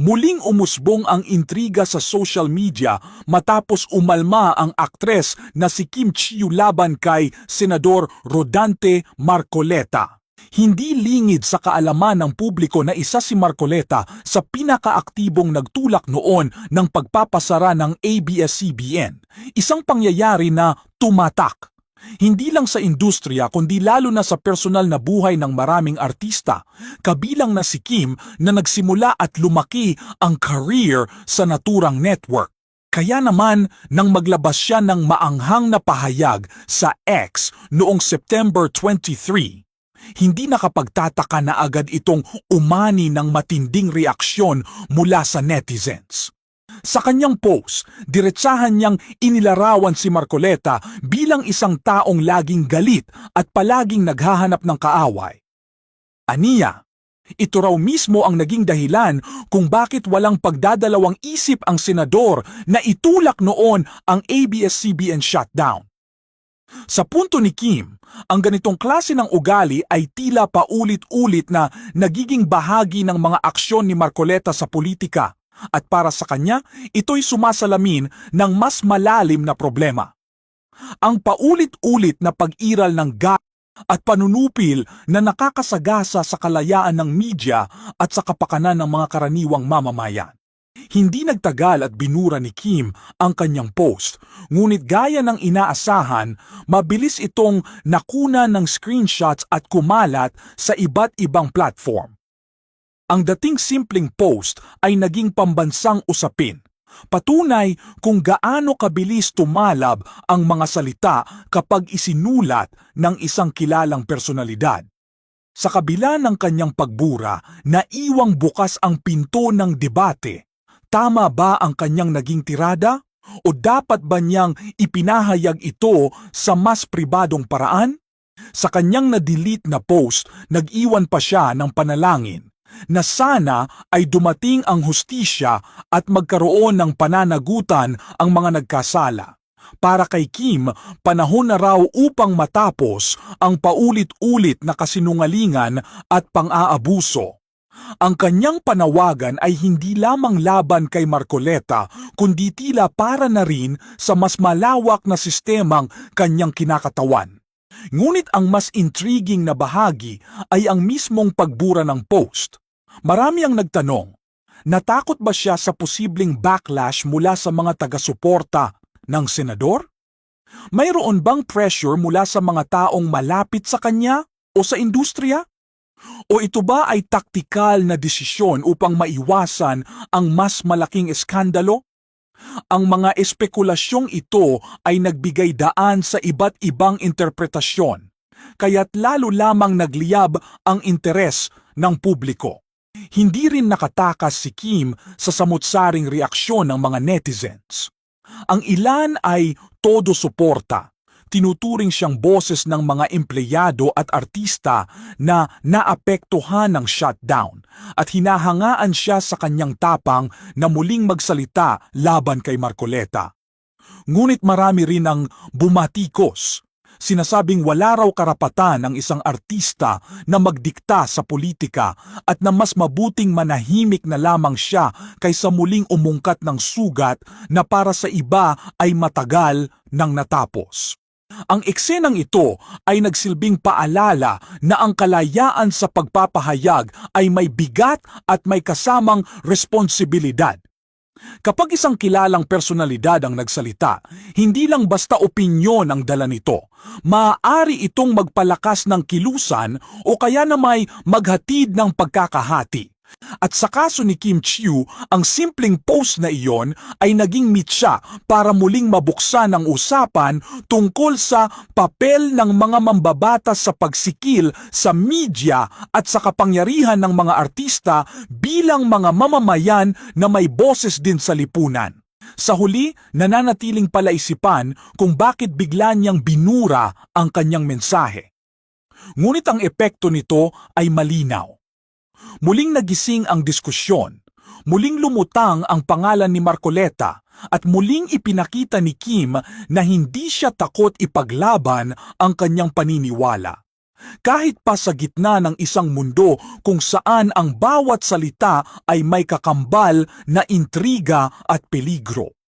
Muling umusbong ang intriga sa social media matapos umalma ang aktres na si Kim Chiu laban kay Senador Rodante Marcoleta. Hindi lingid sa kaalaman ng publiko na isa si Marcoleta sa pinakaaktibong nagtulak noon ng pagpapasara ng ABS-CBN, isang pangyayari na tumatak hindi lang sa industriya kundi lalo na sa personal na buhay ng maraming artista, kabilang na si Kim na nagsimula at lumaki ang career sa naturang network. Kaya naman nang maglabas siya ng maanghang na pahayag sa X noong September 23, hindi nakapagtataka na agad itong umani ng matinding reaksyon mula sa netizens. Sa kanyang post, diretsahan niyang inilarawan si Marcoleta bilang isang taong laging galit at palaging naghahanap ng kaaway. Aniya, ito raw mismo ang naging dahilan kung bakit walang pagdadalawang isip ang senador na itulak noon ang ABS-CBN shutdown. Sa punto ni Kim, ang ganitong klase ng ugali ay tila paulit-ulit na nagiging bahagi ng mga aksyon ni Marcoleta sa politika at para sa kanya, ito'y sumasalamin ng mas malalim na problema. Ang paulit-ulit na pag-iral ng ga at panunupil na nakakasagasa sa kalayaan ng media at sa kapakanan ng mga karaniwang mamamayan. Hindi nagtagal at binura ni Kim ang kanyang post, ngunit gaya ng inaasahan, mabilis itong nakuna ng screenshots at kumalat sa iba't ibang platform. Ang dating simpleng post ay naging pambansang usapin. Patunay kung gaano kabilis tumalab ang mga salita kapag isinulat ng isang kilalang personalidad. Sa kabila ng kanyang pagbura, naiwang bukas ang pinto ng debate. Tama ba ang kanyang naging tirada? O dapat ba niyang ipinahayag ito sa mas pribadong paraan? Sa kanyang na-delete na post, nag-iwan pa siya ng panalangin na sana ay dumating ang hustisya at magkaroon ng pananagutan ang mga nagkasala. Para kay Kim, panahon na raw upang matapos ang paulit-ulit na kasinungalingan at pang-aabuso. Ang kanyang panawagan ay hindi lamang laban kay Marcoleta, kundi tila para na rin sa mas malawak na sistemang kanyang kinakatawan. Ngunit ang mas intriguing na bahagi ay ang mismong pagbura ng post. Marami ang nagtanong, natakot ba siya sa posibleng backlash mula sa mga taga-suporta ng senador? Mayroon bang pressure mula sa mga taong malapit sa kanya o sa industriya? O ito ba ay taktikal na desisyon upang maiwasan ang mas malaking eskandalo? Ang mga espekulasyong ito ay nagbigay daan sa iba't ibang interpretasyon, kaya't lalo lamang nagliyab ang interes ng publiko. Hindi rin nakatakas si Kim sa samutsaring reaksyon ng mga netizens. Ang ilan ay todo suporta. Tinuturing siyang boses ng mga empleyado at artista na naapektuhan ng shutdown at hinahangaan siya sa kanyang tapang na muling magsalita laban kay Marcoleta. Ngunit marami rin ang bumatikos Sinasabing wala raw karapatan ng isang artista na magdikta sa politika at na mas mabuting manahimik na lamang siya kaysa muling umungkat ng sugat na para sa iba ay matagal nang natapos. Ang eksenang ito ay nagsilbing paalala na ang kalayaan sa pagpapahayag ay may bigat at may kasamang responsibilidad. Kapag isang kilalang personalidad ang nagsalita, hindi lang basta opinyon ang dala nito. Maaari itong magpalakas ng kilusan o kaya na may maghatid ng pagkakahati. At sa kaso ni Kim Chiu, ang simpleng post na iyon ay naging mitsa para muling mabuksan ang usapan tungkol sa papel ng mga mambabatas sa pagsikil sa media at sa kapangyarihan ng mga artista bilang mga mamamayan na may boses din sa lipunan. Sa huli, nananatiling palaisipan kung bakit bigla niyang binura ang kanyang mensahe. Ngunit ang epekto nito ay malinaw Muling nagising ang diskusyon. Muling lumutang ang pangalan ni Marcoleta at muling ipinakita ni Kim na hindi siya takot ipaglaban ang kanyang paniniwala. Kahit pa sa gitna ng isang mundo kung saan ang bawat salita ay may kakambal na intriga at peligro.